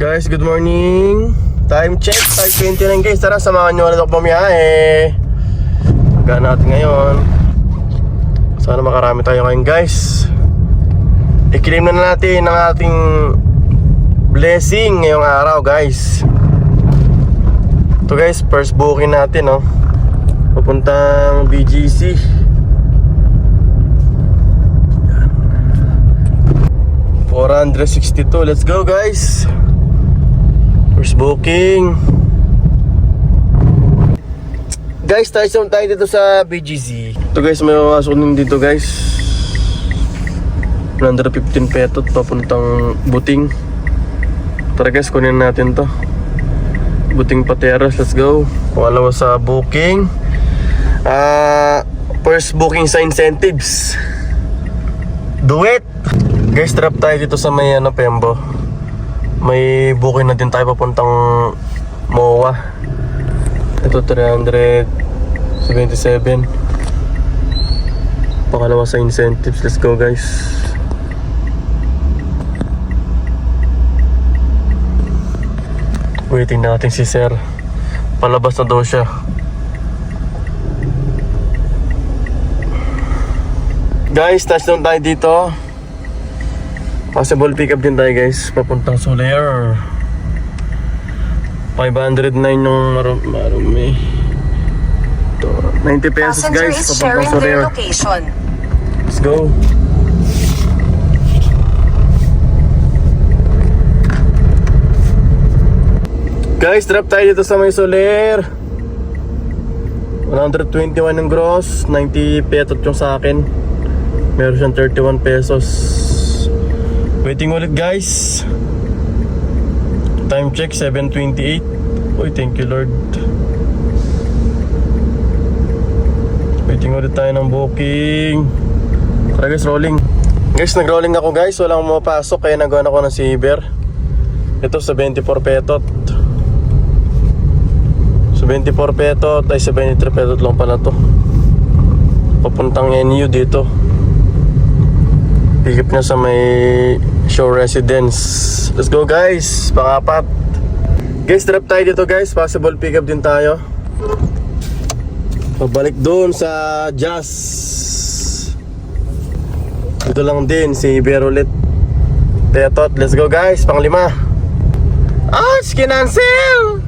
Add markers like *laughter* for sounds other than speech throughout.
Guys, good morning. Time check, 5.29 guys. Tara, samahan nyo ulit ako bumiyahe. Gana natin ngayon. Sana makarami tayo ngayon guys. I-claim na natin ang ating blessing ngayong araw guys. Ito guys, first booking natin no. Papuntang BGC. 462. Let's go guys. First booking. Guys, tayo naman tayo dito sa BGC. Ito guys, may mamasok din dito guys. 115 petot papuntang buting. Tara guys, kunin natin to. Buting Pateros, let's go. Pangalawa sa booking. Ah, first booking sa incentives. Do it! Guys, trap tayo dito sa may ano, Pembo. May booking na din tayo papuntang MOA. Ito 377. Pangalawa sa incentives. Let's go guys. Waiting natin si Sir. Palabas na daw siya. Guys, touchdown tayo dito. Possible pickup din tayo guys. Papuntang Soler. 509 yung marum marumi. Ito, 90 pesos Passenger guys. Papuntang Soler. Let's go. Guys, drop tayo dito sa may Soler. 121 yung gross, 90 petot yung sa akin. Meron siyang 31 pesos. Waiting ulit guys. Time check 7:28. Uy, thank you Lord. Waiting ulit tayo ng booking. Tara guys, rolling. Guys, nag-rolling ako guys. Walang pumapasok kaya nagawa ako ng Saber. Ito sa 24 petot. Sa 24 petot ay sa 23 petot lang pala to. Papuntang NU dito. Pick up niya sa may show residence. Let's go guys, pangapat. Guys, drop tayo dito guys. Possible pick up din tayo. Pabalik doon sa Jazz. Dito lang din si Berolet. Tetot, let's go guys, pang lima. Ah, kinancel!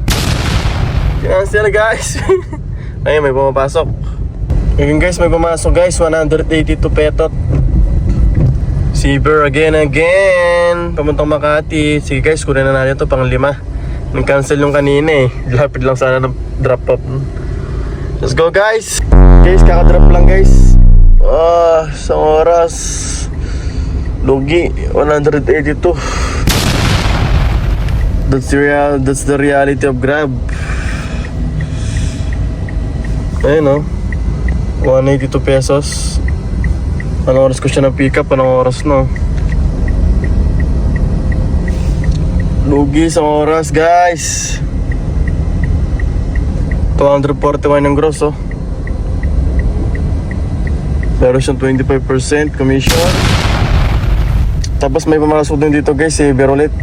Kinancel guys. *laughs* Ayun, may pumapasok. Ayun guys, may pumasok guys, 182 petot. Saber again, again. Pamuntang Makati. Sige guys, kunin na natin to pang lima. Nag-cancel yung kanina eh. Lapit lang sana ng drop off. Let's go guys. Guys, kakadrop lang guys. Ah, sa oras. Lugi, 182. That's the real, that's the reality of Grab. Ayun oh. 182 pesos. Anong oras ko siya na pick up? Anong oras no? Lugi sa oras guys. 241 yung gross oh. Meron siyang 25% commission. Tapos may pumasok din dito guys si Berolet.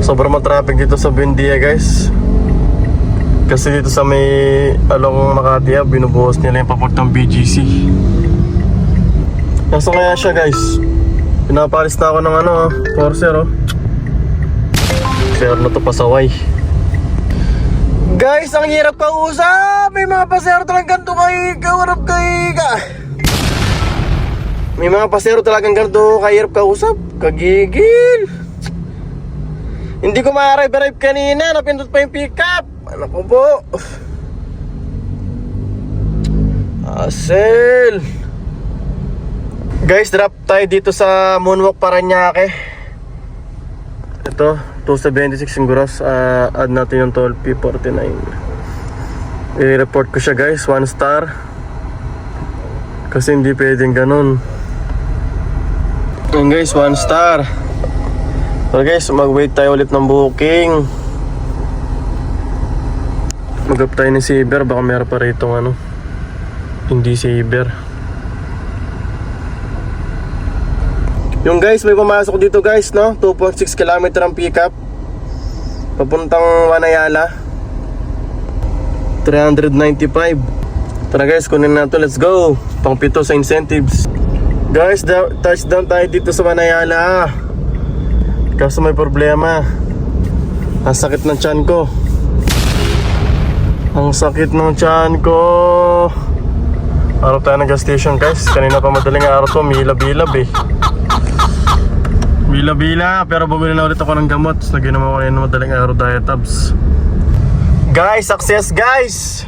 Sobrang matraffic dito sa Buendia guys. Kasi dito sa may along Makati ah, binubuhos nila yung papuntang BGC. Nasa kaya siya guys? Pinapalis na ako ng ano, ah, Corsair oh. Corsair na to pasaway. Guys, ang hirap kausap! May mga pasero talagang ganito kay kawarap kay ka. May mga pasero talagang ganito kahirap kausap. Kagigil. Hindi ko ma-arrive-arrive kanina. Napindot pa yung pickup. Ano ko po? Asel. Guys, drop tayo dito sa Moonwalk Paranaque. Ito, 276 yung gross. Ah, add natin yung toll fee 49. I-report ko siya guys, 1 star. Kasi hindi pwedeng ganun. Yun guys, 1 star. So guys, mag-wait tayo ulit ng booking. Mag-up tayo ni Saber, baka meron pa rito ano. Hindi Saber. Yung guys, may pumasok dito guys, no? 2.6 km ang pickup. Papuntang Wanayala. 395. Tara guys, kunin na to. Let's go. Pang pito sa incentives. Guys, touchdown tayo dito sa Wanayala. Kaso may problema. Ang sakit ng tiyan ko. Ang sakit ng tiyan ko. Araw tayo ng gas station guys. Kanina pa madaling araw to, milab-bilab eh. Bila-bila, pero bumili na ulit ako ng gamot. Lagyan naman ko na madaling araw diet. Guys, success guys!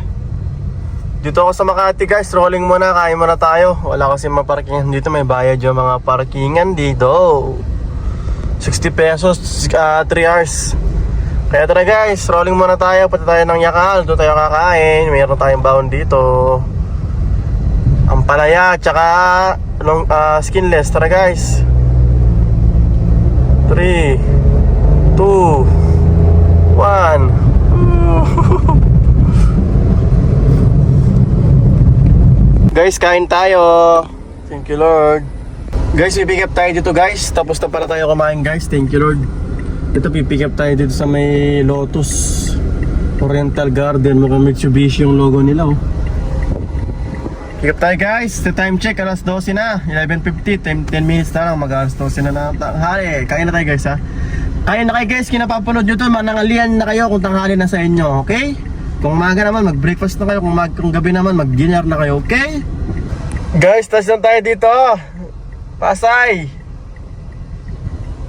Dito ako sa Makati guys, rolling muna, kain muna tayo. Wala kasi maparkingan dito, may bayad yung mga parkingan dito. 60 pesos, 3 hours. Kaya tara guys, rolling muna tayo, pati tayo ng yakal, doon tayo kakain. Mayroon tayong baon dito. Ang palaya, tsaka long, ah, skinless. Tara guys. 3 2 1 Guys, kain tayo. Thank you, Lord. Guys, pipick up tayo dito, guys. Tapos na pala tayo kumain, guys. Thank you, Lord. Ito, pipick up tayo dito sa may Lotus Oriental Garden. Mukhang Mitsubishi yung logo nila, oh. Pick up tayo, guys. The time check, alas 12 na. 11.50. 10, 10 minutes na lang. Mag-alas 12 na ng tanghali. Kain na tayo, guys, ha. Kain na kayo, guys. Kinapapanood nyo to. Manangalian na kayo kung tanghali na sa inyo, okay? Kung umaga naman, mag-breakfast na kayo. Kung, mag kung gabi naman, mag-dinner na kayo, okay? Guys, touch lang tayo dito. Pasay.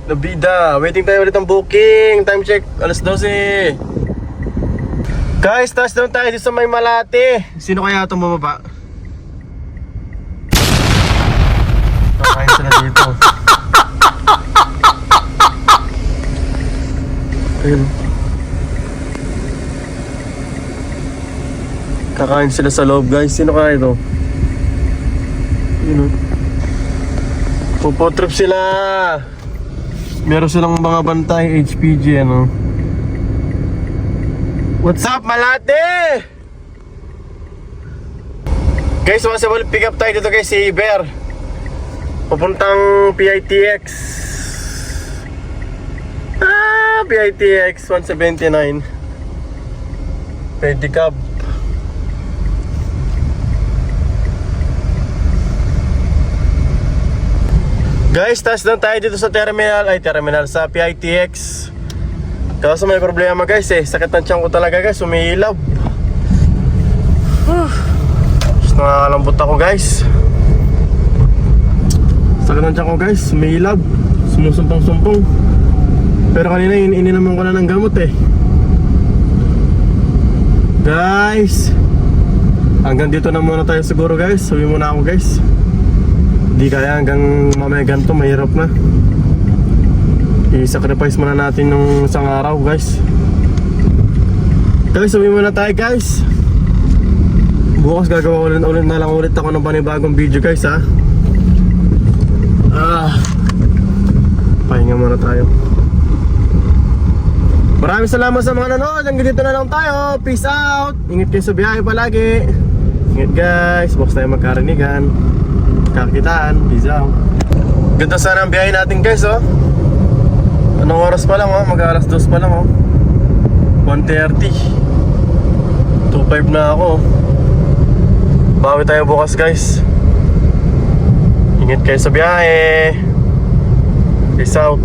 Nabida. Waiting tayo ulit ng booking. Time check. Alas 12. Guys, touch down tayo dito sa may Malate. Sino kaya itong bumaba? Kakain sila dito. Ayun. Kakain sila sa loob guys. Sino kaya ito? Yun o. Pupo trip sila. Meron silang mga bantay HPG ano. What's up Malate? Guys, possible pick up tayo dito kay si Iber. Papuntang PITX. Ah, PITX 179. Pedicab. Guys, lang tayo dito sa terminal, ay terminal sa PITX. Kaso may problema guys eh, sakit ng tiyan ko talaga guys, umiilaw. Just nakakalambot ako guys. Sakit ng tiyan ko guys, umiilaw. Sumusumpong-sumpong. Pero kanina in ininom ko na ng gamot eh. Guys, hanggang dito na muna tayo siguro guys. Sabi muna ako guys. Di kaya hanggang mamaya ganito, mahirap na. I-sacrifice muna natin nung isang araw, guys. Guys, sabi muna tayo, guys. Bukas gagawa ulit, ulit na lang ulit ako ng panibagong video, guys, ha. Ah. Pahinga muna tayo. Maraming salamat sa mga nanood. Hanggang dito na lang tayo. Peace out. Ingat kayo sa biyahe palagi. Ingat guys. Bukas tayo magkarinigan kakitaan, peace out. Ganda sana ang biyahe natin guys oh. Anong oras pa lang oh? Mag alas 2 pa lang oh. 1.30 2.5 na ako oh. Bawi tayo bukas guys. Ingat kayo sa biyahe. Peace out.